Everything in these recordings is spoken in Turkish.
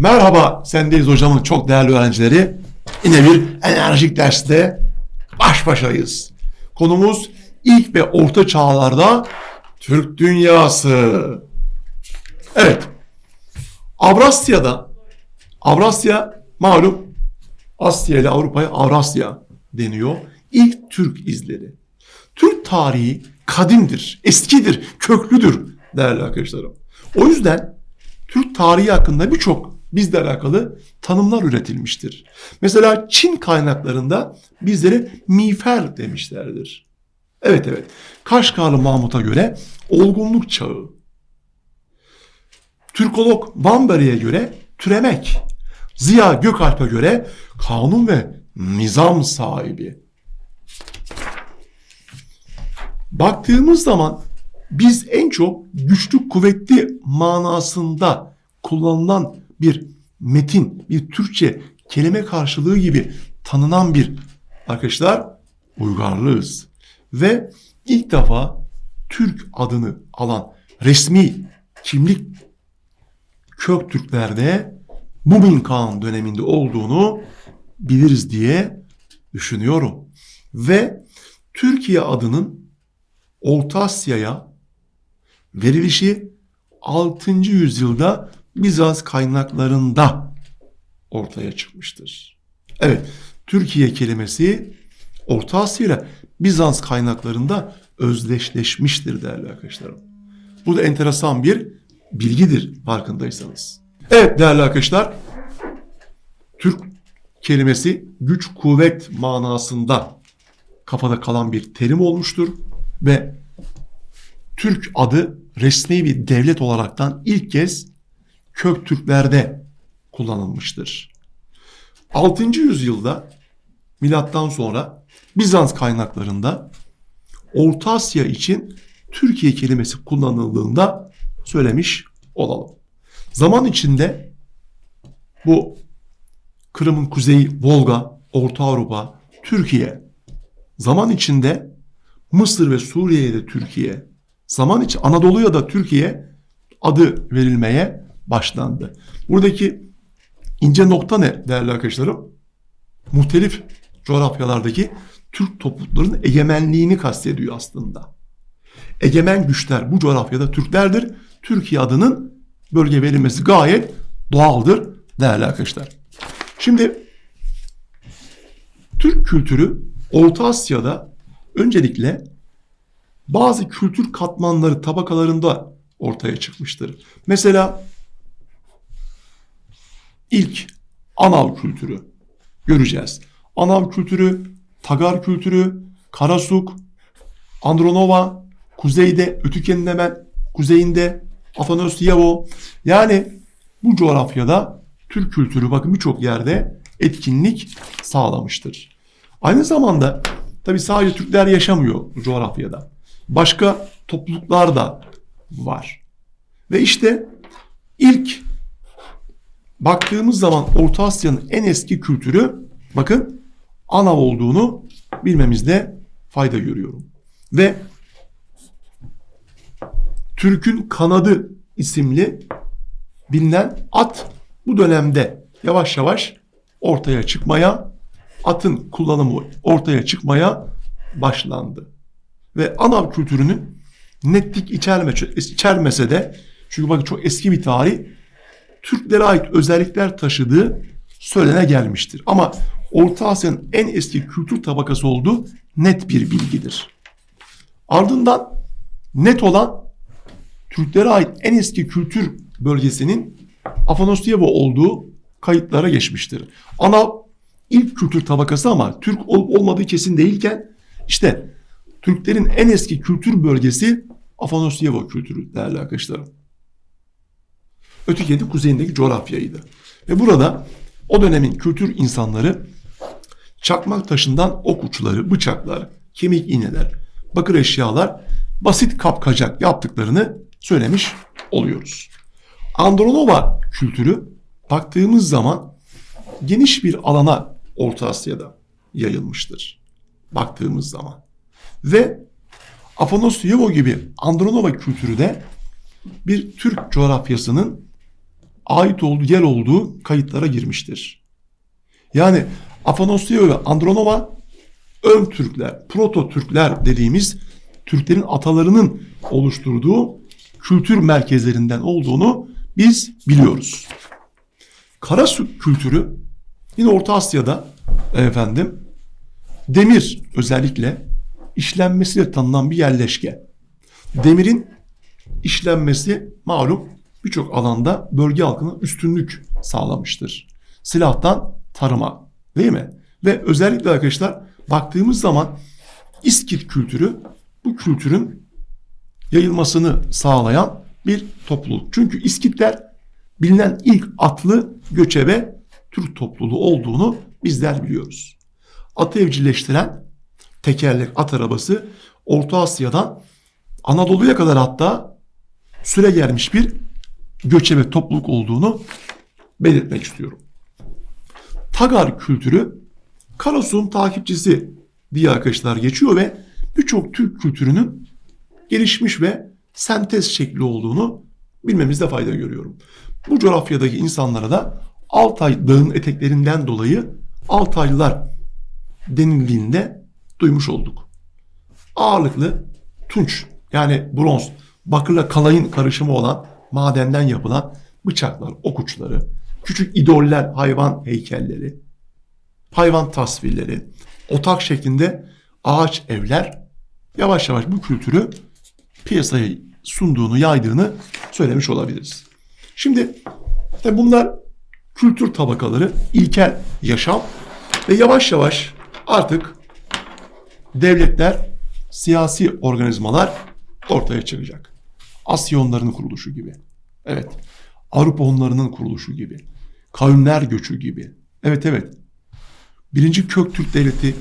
Merhaba, sendeyiz hocamın çok değerli öğrencileri. Yine bir enerjik derste baş başayız. Konumuz ilk ve orta çağlarda Türk dünyası. Evet, Avrasya'da, Avrasya malum Asya ile Avrupa'ya Avrasya deniyor. İlk Türk izleri. Türk tarihi kadimdir, eskidir, köklüdür değerli arkadaşlarım. O yüzden Türk tarihi hakkında birçok bizle alakalı tanımlar üretilmiştir. Mesela Çin kaynaklarında bizlere miğfer demişlerdir. Evet evet. Kaşgarlı Mahmut'a göre olgunluk çağı. Türkolog Vanberg'e göre türemek. Ziya Gökalp'e göre kanun ve nizam sahibi. Baktığımız zaman biz en çok güçlü kuvvetli manasında kullanılan bir metin, bir Türkçe kelime karşılığı gibi tanınan bir arkadaşlar uygarlığız. Ve ilk defa Türk adını alan resmi kimlik Köktürklerde Mubin Kağan döneminde olduğunu biliriz diye düşünüyorum. Ve Türkiye adının Orta Asya'ya verilişi 6. yüzyılda Bizans kaynaklarında ortaya çıkmıştır. Evet, Türkiye kelimesi Orta Asya ile Bizans kaynaklarında özdeşleşmiştir değerli arkadaşlarım. Bu da enteresan bir bilgidir farkındaysanız. Evet değerli arkadaşlar, Türk kelimesi güç kuvvet manasında kafada kalan bir terim olmuştur ve Türk adı resmi bir devlet olaraktan ilk kez Köktürklerde kullanılmıştır. 6. yüzyılda milattan sonra Bizans kaynaklarında Orta Asya için Türkiye kelimesi kullanıldığında söylemiş olalım. Zaman içinde bu Kırım'ın kuzeyi Volga, Orta Avrupa, Türkiye, zaman içinde Mısır ve Suriye'ye de Türkiye, zaman içi Anadolu'ya da Türkiye adı verilmeye başlandı. Buradaki ince nokta ne değerli arkadaşlarım? Muhtelif coğrafyalardaki Türk topluluklarının egemenliğini kastediyor aslında. Egemen güçler bu coğrafyada Türklerdir. Türkiye adının bölge verilmesi gayet doğaldır değerli arkadaşlar. Şimdi Türk kültürü Orta Asya'da öncelikle bazı kültür katmanları tabakalarında ortaya çıkmıştır. Mesela ilk Anav kültürü göreceğiz. Anav kültürü, Tagar kültürü, Karasuk, Andronova, kuzeyde Ötüken'in hemen kuzeyinde Afanasyevo. Yani bu coğrafyada Türk kültürü bakın birçok yerde etkinlik sağlamıştır. Aynı zamanda tabi sadece Türkler yaşamıyor bu coğrafyada. Başka topluluklar da var. Ve işte ilk baktığımız zaman Orta Asya'nın en eski kültürü bakın Anav olduğunu bilmemizde fayda görüyorum. Ve Türk'ün kanadı isimli bilinen at bu dönemde yavaş yavaş ortaya çıkmaya, atın kullanımı ortaya çıkmaya başlandı. Ve Anav kültürünün netlik içerme, içermese de çünkü bakın çok eski bir tarih Türklere ait özellikler taşıdığı söylene gelmiştir. Ama Orta Asya'nın en eski kültür tabakası olduğu net bir bilgidir. Ardından net olan Türklere ait en eski kültür bölgesinin Afanasyevo olduğu kayıtlara geçmiştir. Ana ilk kültür tabakası ama Türk olup olmadığı kesin değilken işte Türklerin en eski kültür bölgesi Afanasyevo kültürü değerli arkadaşlarım. Öteki kuzeyindeki coğrafyaydı. Ve burada o dönemin kültür insanları çakmak taşından ok uçları, bıçaklar, kemik iğneler, bakır eşyalar, basit kapkacak yaptıklarını söylemiş oluyoruz. Andronova kültürü baktığımız zaman geniş bir alana Orta Asya'da yayılmıştır. Baktığımız zaman. Ve Afanasyevo gibi Andronova kültürü de bir Türk coğrafyasının ait olduğu yer olduğu kayıtlara girmiştir. Yani Afanosya ve Andronova ön Türkler, proto Türkler dediğimiz Türklerin atalarının oluşturduğu kültür merkezlerinden olduğunu biz biliyoruz. Karasu kültürü yine Orta Asya'da efendim demir özellikle işlenmesiyle tanınan bir yerleşke. Demirin işlenmesi malum birçok alanda bölge halkına üstünlük sağlamıştır. Silahtan tarıma değil mi? Ve özellikle arkadaşlar baktığımız zaman İskit kültürü bu kültürün yayılmasını sağlayan bir topluluk. Çünkü İskitler bilinen ilk atlı göçebe Türk topluluğu olduğunu bizler biliyoruz. Atı evcilleştiren tekerlek at arabası Orta Asya'dan Anadolu'ya kadar hatta süre gelmiş bir göçebe topluluk olduğunu belirtmek istiyorum. Tagar kültürü Karasu'nun takipçisi diye arkadaşlar geçiyor ve birçok Türk kültürünün gelişmiş ve sentez şekli olduğunu bilmemizde fayda görüyorum. Bu coğrafyadaki insanlara da Altay dağın eteklerinden dolayı Altaylılar denildiğinde duymuş olduk. Ağırlıklı tunç yani bronz, bakırla kalayın karışımı olan madenden yapılan bıçaklar, ok uçları, küçük idoller, hayvan heykelleri, hayvan tasvirleri, otak şeklinde ağaç evler yavaş yavaş bu kültürü piyasaya sunduğunu, yaydığını söylemiş olabiliriz. Şimdi tabii bunlar kültür tabakaları, ilkel yaşam ve yavaş yavaş artık devletler, siyasi organizmalar ortaya çıkacak. Asya onlarının kuruluşu gibi. Evet. Avrupa onlarının kuruluşu gibi. Kavimler göçü gibi. Evet evet. Birinci Köktürk Devleti,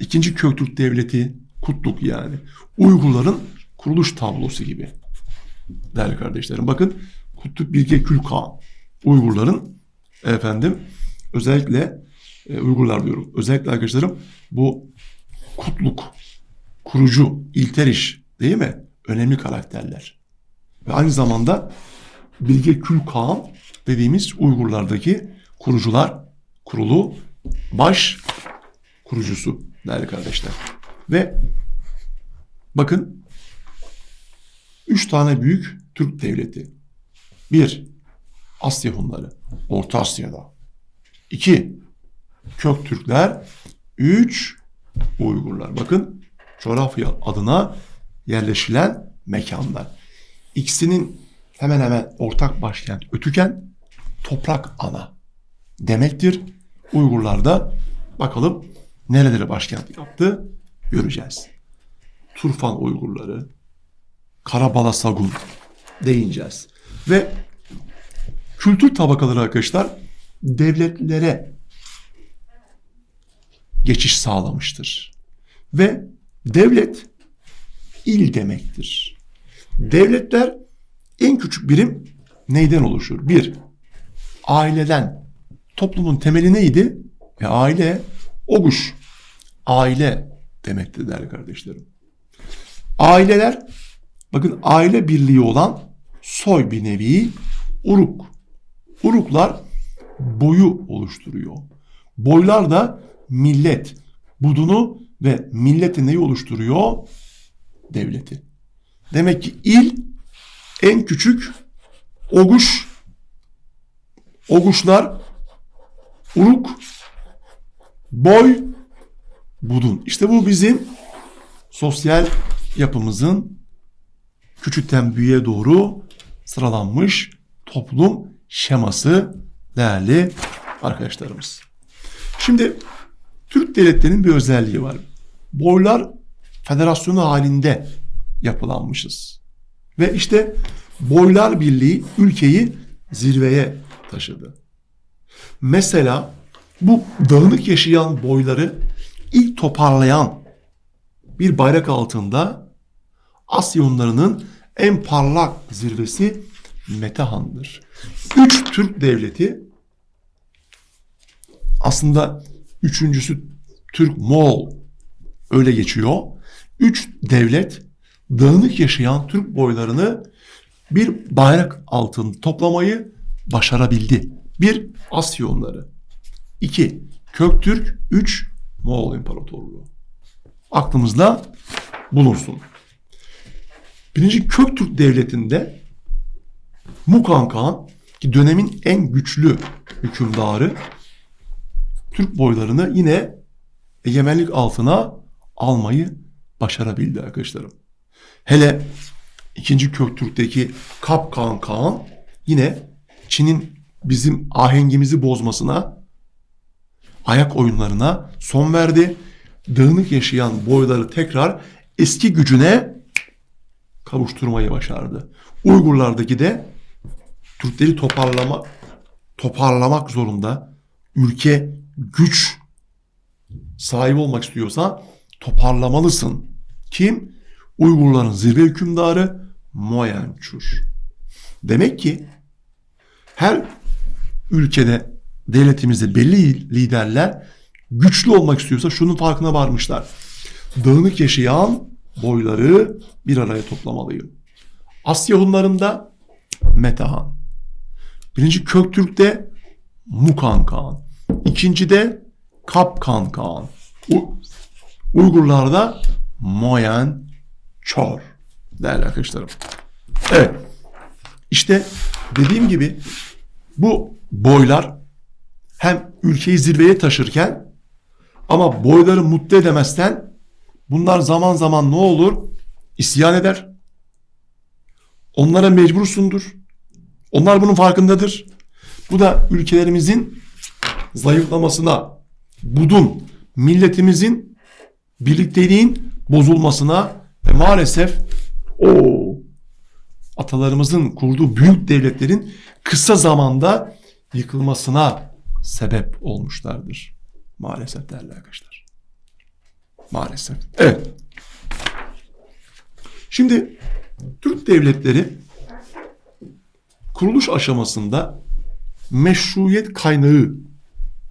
ikinci Köktürk Devleti, Kutluk yani. Uygurların kuruluş tablosu gibi. Değerli kardeşlerim bakın Kutluk Bilge Külkan Uygurların efendim özellikle e, Uygurlar diyorum. Özellikle arkadaşlarım bu Kutluk kurucu İlteriş değil mi? Önemli karakterler. Ve aynı zamanda Bilge Külkan dediğimiz Uygurlardaki kurucular kurulu baş kurucusu değerli kardeşler. Ve bakın üç tane büyük Türk devleti. Bir, Asya Hunları. Orta Asya'da. İki, Kök Türkler. Üç, Uygurlar. Bakın coğrafya adına yerleşilen mekanlar. İkisinin hemen hemen ortak başkent Ötüken toprak ana demektir. Uygurlar da bakalım nerelere başkent yaptı göreceğiz. Turfan Uygurları, Karabala Sagun değineceğiz. Ve kültür tabakaları arkadaşlar devletlere geçiş sağlamıştır. Ve devlet il demektir. Devletler en küçük birim neyden oluşur? Bir, aileden. Toplumun temeli neydi? E, aile, oguş. Aile demektir değerli kardeşlerim. Aileler, bakın aile birliği olan soy bir nevi uruk. Uruklar boyu oluşturuyor. Boylar da millet. Budunu ve milleti neyi oluşturuyor? Devleti. Demek ki il en küçük oguş, oguşlar, uruk, boy, budun. İşte bu bizim sosyal yapımızın küçükten büyüğe doğru sıralanmış toplum şeması değerli arkadaşlarımız. Şimdi Türk devletlerinin bir özelliği var. Boylar federasyonu halinde yapılanmışız. Ve işte Boylar Birliği ülkeyi zirveye taşıdı. Mesela bu dağınık yaşayan boyları ilk toparlayan bir bayrak altında Asyonlarının en parlak zirvesi Metehan'dır. Üç Türk devleti aslında üçüncüsü Türk Moğol öyle geçiyor. Üç devlet dağınık yaşayan Türk boylarını bir bayrak altında toplamayı başarabildi. Bir, Asyonları. İki, Köktürk. Üç, Moğol İmparatorluğu. Aklımızda bulunsun. Birinci Köktürk Devleti'nde Mukan Kağan ki dönemin en güçlü hükümdarı Türk boylarını yine egemenlik altına almayı başarabildi arkadaşlarım. Hele ikinci Köktürk'teki Kapkan Kağan yine Çin'in bizim ahengimizi bozmasına, ayak oyunlarına son verdi. Dağınık yaşayan boyları tekrar eski gücüne kavuşturmayı başardı. Uygurlardaki de Türkleri toparlama toparlamak zorunda. Ülke güç sahibi olmak istiyorsa toparlamalısın. Kim? Uygurların zirve hükümdarı Moyençur. Demek ki her ülkede devletimizde belli liderler güçlü olmak istiyorsa şunun farkına varmışlar. Dağınık yaşayan boyları bir araya toplamalıyım. Asya Hunlarında Metahan. Birinci Köktürk'te Mukan Kağan. İkinci de Kapkan Kağan. U- Uygurlarda Moyen Çor değerli arkadaşlarım. Evet. İşte dediğim gibi bu boylar hem ülkeyi zirveye taşırken ama boyları mutlu edemezsen bunlar zaman zaman ne olur? İsyan eder. Onlara mecbursundur. Onlar bunun farkındadır. Bu da ülkelerimizin zayıflamasına, budun, milletimizin birlikteliğin bozulmasına ve maalesef o atalarımızın kurduğu büyük devletlerin kısa zamanda yıkılmasına sebep olmuşlardır. Maalesef değerli arkadaşlar. Maalesef. Evet. Şimdi Türk devletleri kuruluş aşamasında meşruiyet kaynağı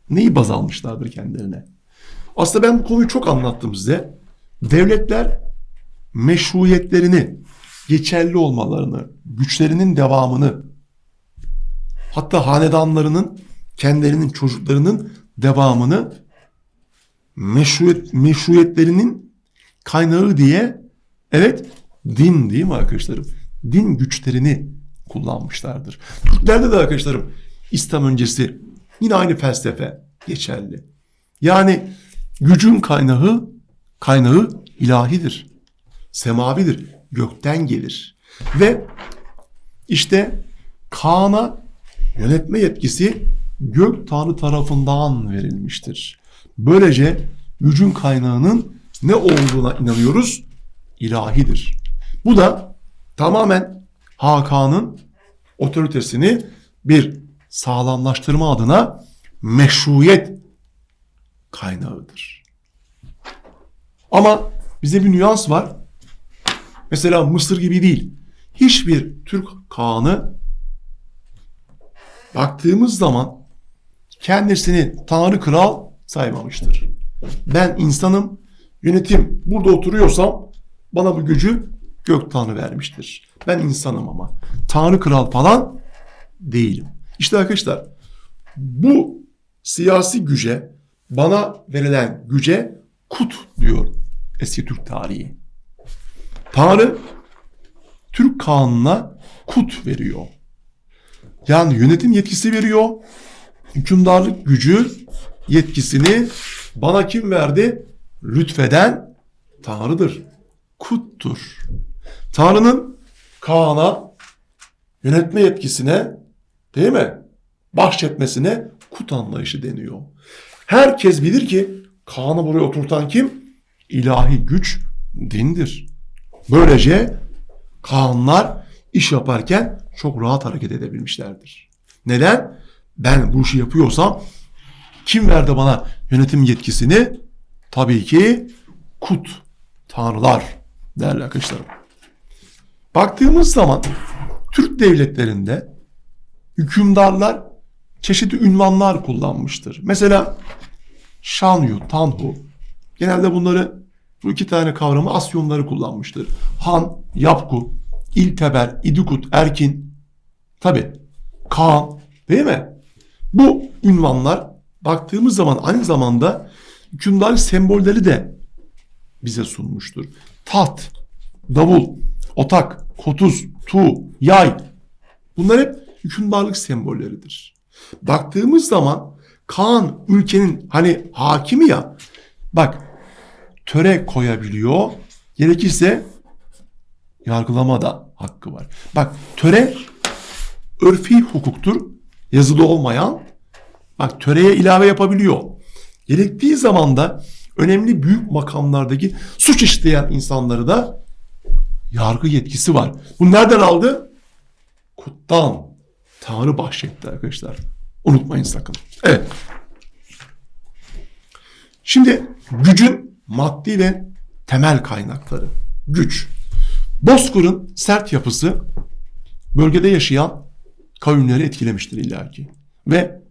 neyi baz almışlardır kendilerine? Aslında ben bu konuyu çok anlattım size. Devletler meşruiyetlerini, geçerli olmalarını, güçlerinin devamını, hatta hanedanlarının, kendilerinin çocuklarının devamını meşruiyet, meşruiyetlerinin kaynağı diye evet din değil mi arkadaşlarım? Din güçlerini kullanmışlardır. Türklerde de arkadaşlarım İslam öncesi yine aynı felsefe geçerli. Yani gücün kaynağı kaynağı ilahidir. Semavidir. Gökten gelir. Ve işte Kaan'a yönetme yetkisi gök tanrı tarafından verilmiştir. Böylece gücün kaynağının ne olduğuna inanıyoruz? İlahidir. Bu da tamamen Hakan'ın otoritesini bir sağlamlaştırma adına meşruiyet kaynağıdır. Ama bize bir nüans var. Mesela Mısır gibi değil. Hiçbir Türk Kağan'ı baktığımız zaman kendisini Tanrı Kral saymamıştır. Ben insanım, yönetim burada oturuyorsam bana bu gücü gök Tanrı vermiştir. Ben insanım ama. Tanrı Kral falan değilim. İşte arkadaşlar bu siyasi güce bana verilen güce kut diyor eski Türk tarihi. Tanrı Türk kanununa kut veriyor. Yani yönetim yetkisi veriyor. Hükümdarlık gücü yetkisini bana kim verdi? Lütfeden Tanrı'dır. Kuttur. Tanrı'nın Kaan'a yönetme yetkisine değil mi? Bahşetmesine kut anlayışı deniyor. Herkes bilir ki Kaan'ı buraya oturtan kim? İlahi güç dindir. Böylece Kaanlar iş yaparken çok rahat hareket edebilmişlerdir. Neden? Ben bu işi yapıyorsam kim verdi bana yönetim yetkisini? Tabii ki kut, tanrılar değerli arkadaşlarım. Baktığımız zaman Türk devletlerinde hükümdarlar çeşitli ünvanlar kullanmıştır. Mesela Şanyu, Tanhu. Genelde bunları bu iki tane kavramı Asyonları kullanmıştır. Han, Yapku, İlteber, İdikut, Erkin. Tabi Kaan, Değil mi? Bu ünvanlar baktığımız zaman aynı zamanda hükümdarlık sembolleri de bize sunmuştur. Taht, davul, otak, kotuz, tu, yay. Bunlar hep hükümdarlık sembolleridir. Baktığımız zaman Kaan ülkenin hani hakimi ya bak töre koyabiliyor. Gerekirse yargılama da hakkı var. Bak töre örfi hukuktur. Yazılı olmayan. Bak töreye ilave yapabiliyor. Gerektiği zaman da önemli büyük makamlardaki suç işleyen insanları da yargı yetkisi var. Bu nereden aldı? Kuttan. Tanrı bahşetti arkadaşlar. Unutmayın sakın. Evet. Şimdi gücün maddi ve temel kaynakları. Güç. Bozkır'ın sert yapısı bölgede yaşayan kavimleri etkilemiştir illaki. Ve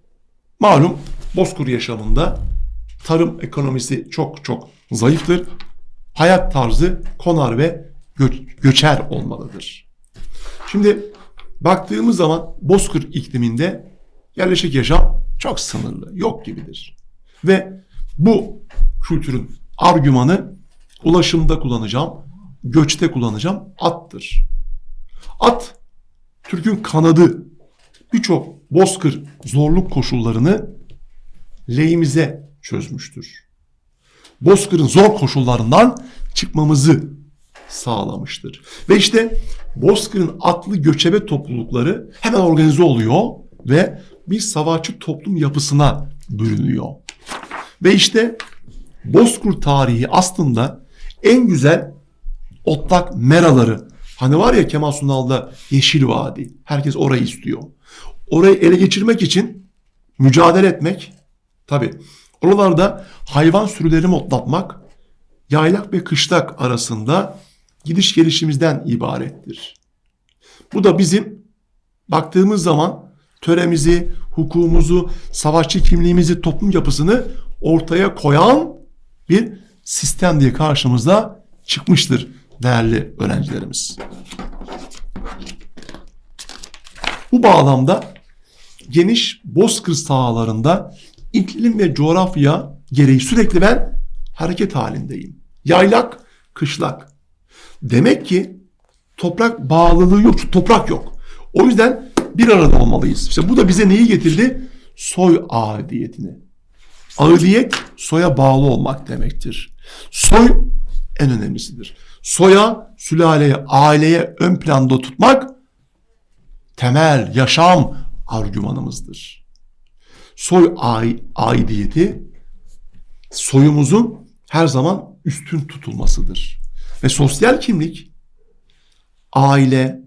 malum Bozkır yaşamında tarım ekonomisi çok çok zayıftır. Hayat tarzı konar ve gö- göçer olmalıdır. Şimdi baktığımız zaman Bozkır ikliminde yerleşik yaşam çok sınırlı, yok gibidir. Ve bu kültürün argümanı ulaşımda kullanacağım, göçte kullanacağım attır. At Türk'ün kanadı birçok bozkır zorluk koşullarını lehimize çözmüştür. Bozkır'ın zor koşullarından çıkmamızı sağlamıştır. Ve işte Bozkır'ın atlı göçebe toplulukları hemen organize oluyor ve bir savaşçı toplum yapısına bürünüyor. Ve işte Bozkır tarihi aslında en güzel otlak meraları. Hani var ya Kemal Sunal'da Yeşil Vadi. Herkes orayı istiyor. Orayı ele geçirmek için mücadele etmek. Tabi oralarda hayvan sürülerini otlatmak yaylak ve kışlak arasında gidiş gelişimizden ibarettir. Bu da bizim baktığımız zaman töremizi, hukukumuzu, savaşçı kimliğimizi, toplum yapısını ortaya koyan bir sistem diye karşımıza çıkmıştır değerli öğrencilerimiz. Bu bağlamda geniş bozkır sahalarında iklim ve coğrafya gereği sürekli ben hareket halindeyim. Yaylak, kışlak. Demek ki toprak bağlılığı yok. Toprak yok. O yüzden bir arada olmalıyız. İşte bu da bize neyi getirdi? Soy aidiyetini. Aidiyet soya bağlı olmak demektir. Soy en önemlisidir. Soya, sülaleye, aileye ön planda tutmak temel yaşam argümanımızdır. Soy aidiyeti soyumuzun her zaman üstün tutulmasıdır. Ve sosyal kimlik aile,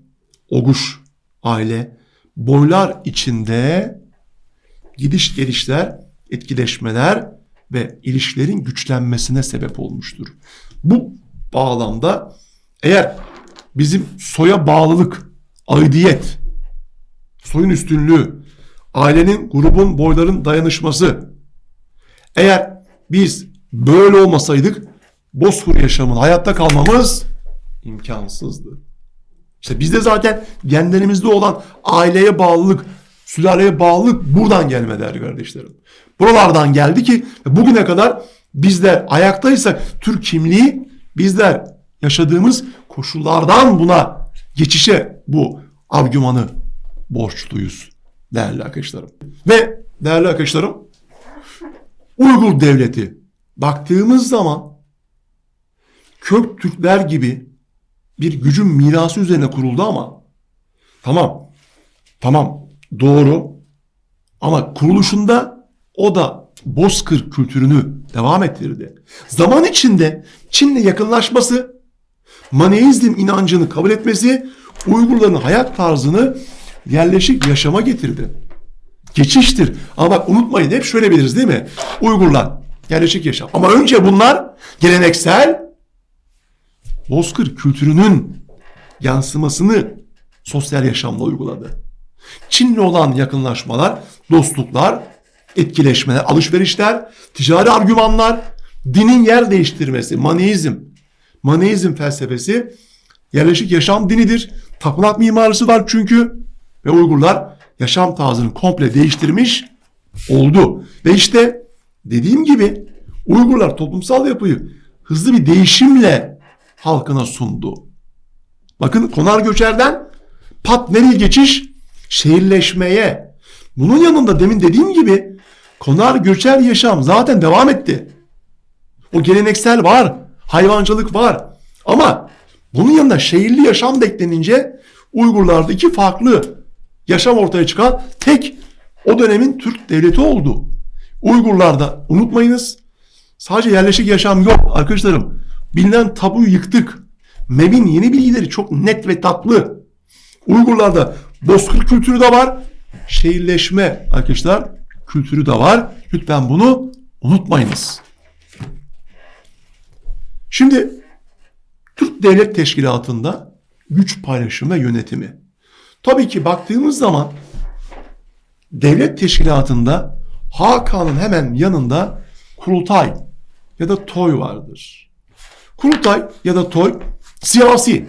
oguş aile boylar içinde gidiş gelişler, etkileşmeler ve ilişkilerin güçlenmesine sebep olmuştur. Bu bağlamda eğer bizim soya bağlılık, aidiyet, soyun üstünlüğü, ailenin, grubun, boyların dayanışması eğer biz böyle olmasaydık Bozkır yaşamın hayatta kalmamız imkansızdı. İşte bizde zaten genlerimizde olan aileye bağlılık, sülaleye bağlılık buradan gelme değerli kardeşlerim. Buralardan geldi ki bugüne kadar bizler ayaktaysak Türk kimliği bizler yaşadığımız koşullardan buna geçişe bu argümanı borçluyuz değerli arkadaşlarım. Ve değerli arkadaşlarım Uygur devleti baktığımız zaman Kök Türkler gibi bir gücün mirası üzerine kuruldu ama tamam tamam doğru ama kuruluşunda o da Bozkır kültürünü devam ettirdi. Zaman içinde Çin'le yakınlaşması, Maneizm inancını kabul etmesi Uygurların hayat tarzını yerleşik yaşama getirdi. Geçiştir. Ama bak unutmayın hep şöyle biliriz değil mi? Uygurlar yerleşik yaşam. Ama önce bunlar geleneksel Bozkır kültürünün yansımasını sosyal yaşamda uyguladı. Çin'le olan yakınlaşmalar, dostluklar, etkileşmeler, alışverişler, ticari argümanlar, dinin yer değiştirmesi, maneizm. Maneizm felsefesi yerleşik yaşam dinidir. Tapınak mimarisi var çünkü ve Uygurlar yaşam tarzını komple değiştirmiş oldu. Ve işte dediğim gibi Uygurlar toplumsal yapıyı hızlı bir değişimle halkına sundu. Bakın konar göçerden pat nereye geçiş? Şehirleşmeye. Bunun yanında demin dediğim gibi konar göçer yaşam zaten devam etti. O geleneksel var, hayvancılık var. Ama bunun yanında şehirli yaşam da eklenince Uygurlarda iki farklı yaşam ortaya çıkan tek o dönemin Türk devleti oldu. Uygurlarda unutmayınız sadece yerleşik yaşam yok arkadaşlarım. Bilinen tabuyu yıktık. MEB'in yeni bilgileri çok net ve tatlı. Uygurlarda bozkır kültürü de var. Şehirleşme arkadaşlar kültürü de var. Lütfen bunu unutmayınız. Şimdi Türk Devlet Teşkilatı'nda güç paylaşımı ve yönetimi. Tabii ki baktığımız zaman devlet teşkilatında Hakan'ın hemen yanında kurultay ya da toy vardır. Kurultay ya da toy siyasi,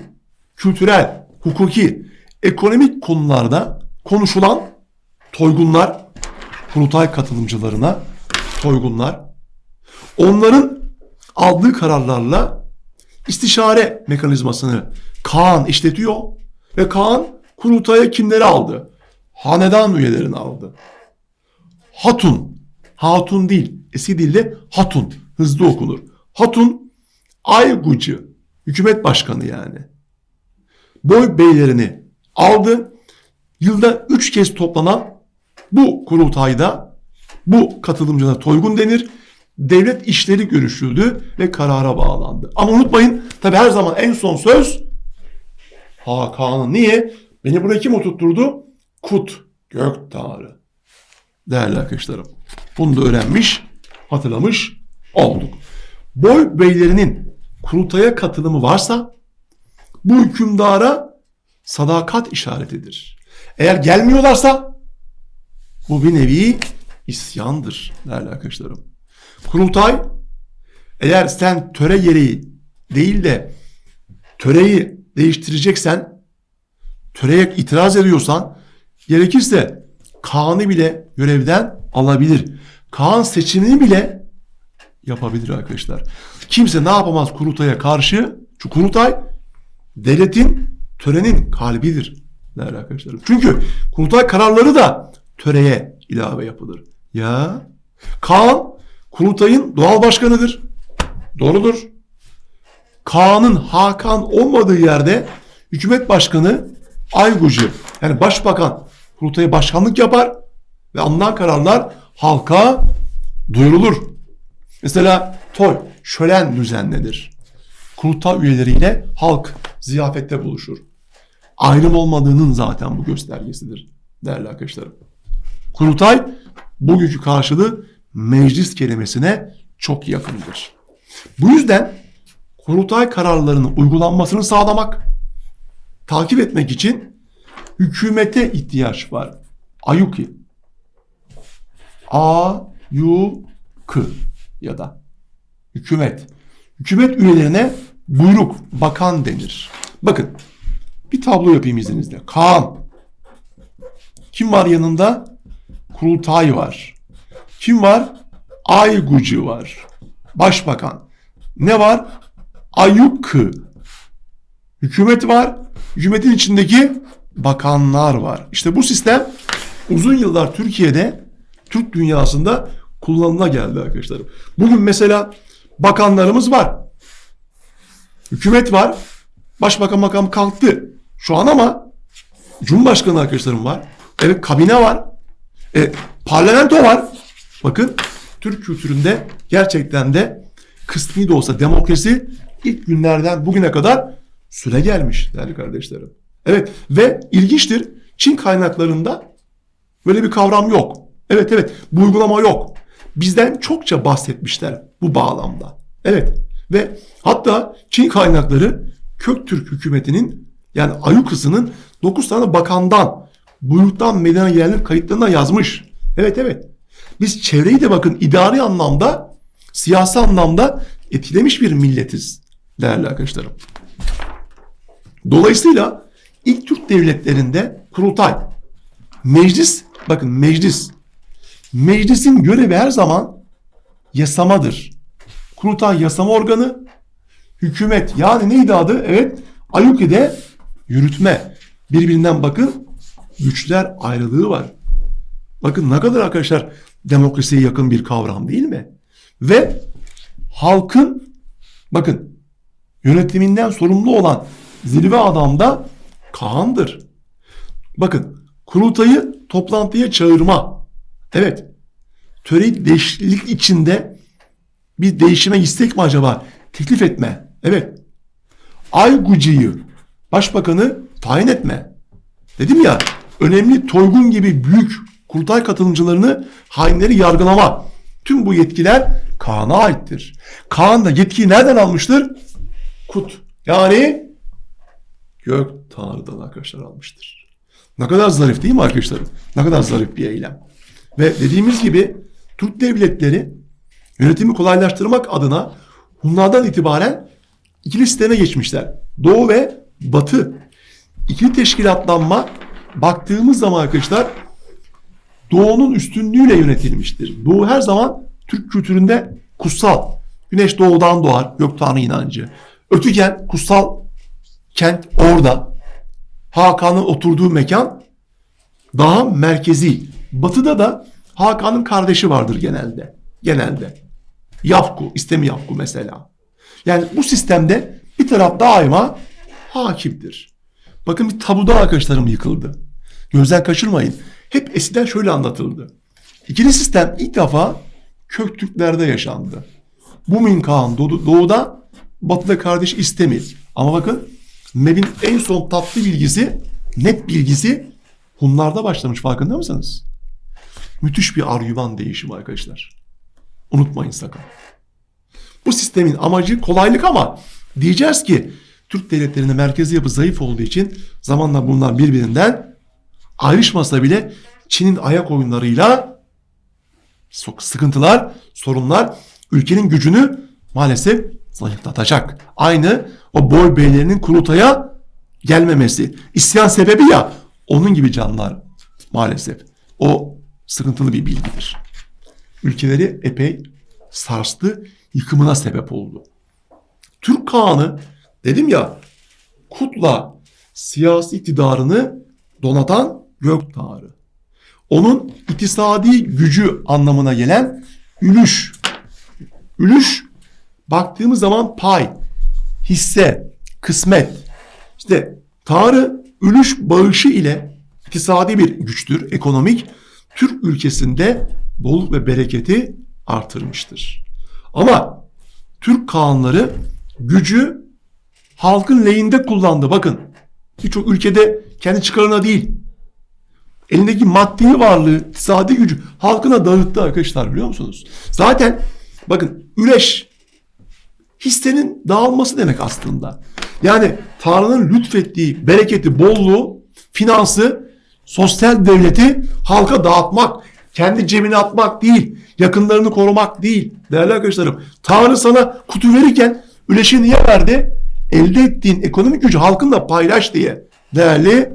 kültürel, hukuki, ekonomik konularda konuşulan toygunlar, kurultay katılımcılarına toygunlar, onların aldığı kararlarla istişare mekanizmasını Kaan işletiyor ve Kaan kurultaya kimleri aldı? Hanedan üyelerini aldı. Hatun, hatun değil, eski dilde hatun, hızlı okunur. Hatun, Aygucu, hükümet başkanı yani. Boy beylerini aldı. Yılda üç kez toplanan bu kurultayda bu katılımcılara toygun denir. Devlet işleri görüşüldü ve karara bağlandı. Ama unutmayın tabi her zaman en son söz Hakan'ın. Niye? Beni buraya kim oturtturdu? Kut, gök tanrı. Değerli arkadaşlarım. Bunu da öğrenmiş, hatırlamış olduk. Boy beylerinin kurultaya katılımı varsa bu hükümdara sadakat işaretidir. Eğer gelmiyorlarsa bu bir nevi isyandır değerli arkadaşlarım. Kurultay eğer sen töre gereği değil de töreyi değiştireceksen töreye itiraz ediyorsan gerekirse Kaan'ı bile görevden alabilir. Kaan seçimini bile yapabilir arkadaşlar. Kimse ne yapamaz kurultaya karşı? Çünkü kurultay devletin törenin kalbidir değerli arkadaşlarım. Çünkü kurultay kararları da töreye ilave yapılır. Ya Kaan kurultayın doğal başkanıdır. Doğrudur. Kaan'ın Hakan olmadığı yerde hükümet başkanı Aygucu yani başbakan kurultaya başkanlık yapar ve alınan kararlar halka duyurulur. Mesela toy, şölen düzenlenir. Kurultay üyeleriyle halk ziyafette buluşur. Ayrım olmadığının zaten bu göstergesidir değerli arkadaşlarım. Kurultay bugünkü karşılığı meclis kelimesine çok yakındır. Bu yüzden kurultay kararlarının uygulanmasını sağlamak, takip etmek için hükümete ihtiyaç var. Ayuki. A, Yu, K ya da hükümet. Hükümet üyelerine buyruk, bakan denir. Bakın bir tablo yapayım izninizle. Kaan. Kim var yanında? Kurultay var. Kim var? Aygucu var. Başbakan. Ne var? Ayukı. Hükümet var. Hükümetin içindeki bakanlar var. İşte bu sistem uzun yıllar Türkiye'de, Türk dünyasında kullanıla geldi arkadaşlarım. Bugün mesela bakanlarımız var. Hükümet var. Başbakan makam kalktı. Şu an ama Cumhurbaşkanı arkadaşlarım var. Evet kabine var. E, parlamento var. Bakın Türk kültüründe gerçekten de kısmi de olsa demokrasi ilk günlerden bugüne kadar süre gelmiş değerli kardeşlerim. Evet ve ilginçtir Çin kaynaklarında böyle bir kavram yok. Evet evet bu uygulama yok. Bizden çokça bahsetmişler bu bağlamda. Evet ve hatta Çin kaynakları Köktürk hükümetinin yani Ayukısı'nın 9 tane bakandan buyruktan meydana gelen kayıtlarına yazmış. Evet evet. Biz çevreyi de bakın idari anlamda, siyasi anlamda etkilemiş bir milletiz değerli arkadaşlarım. Dolayısıyla ilk Türk devletlerinde kurultay Meclis, bakın meclis. Meclisin görevi her zaman yasamadır. Kurultay yasama organı, hükümet yani neydi adı? Evet, AYUKİ'de yürütme. Birbirinden bakın güçler ayrılığı var. Bakın ne kadar arkadaşlar demokrasiye yakın bir kavram değil mi? Ve halkın bakın yönetiminden sorumlu olan zirve adam da Kaan'dır. Bakın kurultayı toplantıya çağırma. Evet. Töre değişiklik içinde bir değişime istek mi acaba? Teklif etme. Evet. Ayguci'yi başbakanı tayin etme. Dedim ya önemli Toygun gibi büyük kurultay katılımcılarını hainleri yargılama. Tüm bu yetkiler Kaan'a aittir. Kaan da yetkiyi nereden almıştır? Kut. Yani gök tanrıdan arkadaşlar almıştır. Ne kadar zarif değil mi arkadaşlarım? Ne kadar zarif bir eylem. Ve dediğimiz gibi Türk devletleri yönetimi kolaylaştırmak adına Hunlardan itibaren ikili sisteme geçmişler. Doğu ve Batı. İkili teşkilatlanma baktığımız zaman arkadaşlar Doğu'nun üstünlüğüyle yönetilmiştir. Doğu her zaman Türk kültüründe kutsal. Güneş doğudan doğar, gök tanrı inancı. Ötüken kutsal kent orada. Hakan'ın oturduğu mekan daha merkezi. Batı'da da Hakan'ın kardeşi vardır genelde. Genelde. Yavku, istemi Yavku mesela. Yani bu sistemde bir taraf daima hakimdir. Bakın bir tabuda arkadaşlarım yıkıldı. Gözden kaçırmayın. Hep eskiden şöyle anlatıldı. İkili sistem ilk defa Köktürklerde yaşandı. Bumin Kağan doğu, doğuda, batıda kardeş İstemir. Ama bakın MEB'in en son tatlı bilgisi, net bilgisi Hunlarda başlamış farkında mısınız? Müthiş bir argüman değişimi arkadaşlar. Unutmayın sakın. Bu sistemin amacı kolaylık ama diyeceğiz ki Türk devletlerinin merkezi yapı zayıf olduğu için zamanla bunlar birbirinden ayrışmasa bile Çin'in ayak oyunlarıyla sıkıntılar, sorunlar ülkenin gücünü maalesef zayıflatacak. Aynı o boy beylerinin kurultaya gelmemesi. İsyan sebebi ya onun gibi canlar maalesef. O sıkıntılı bir bilgidir. Ülkeleri epey sarstı, yıkımına sebep oldu. Türk Kağan'ı dedim ya Kut'la siyasi iktidarını donatan gök tanrı. Onun iktisadi gücü anlamına gelen ülüş. Ülüş baktığımız zaman pay, hisse, kısmet. İşte Tanrı ülüş bağışı ile iktisadi bir güçtür, ekonomik. Türk ülkesinde bolluk ve bereketi artırmıştır. Ama Türk Kağanları gücü halkın lehinde kullandı. Bakın birçok ülkede kendi çıkarına değil elindeki maddi varlığı, iktisadi gücü halkına dağıttı arkadaşlar biliyor musunuz? Zaten bakın üreş hissenin dağılması demek aslında. Yani Tanrı'nın lütfettiği bereketi, bolluğu, finansı, sosyal devleti halka dağıtmak, kendi cebine atmak değil, yakınlarını korumak değil. Değerli arkadaşlarım, Tanrı sana kutu verirken üleşi niye verdi? Elde ettiğin ekonomik gücü halkınla paylaş diye. Değerli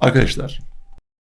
arkadaşlar.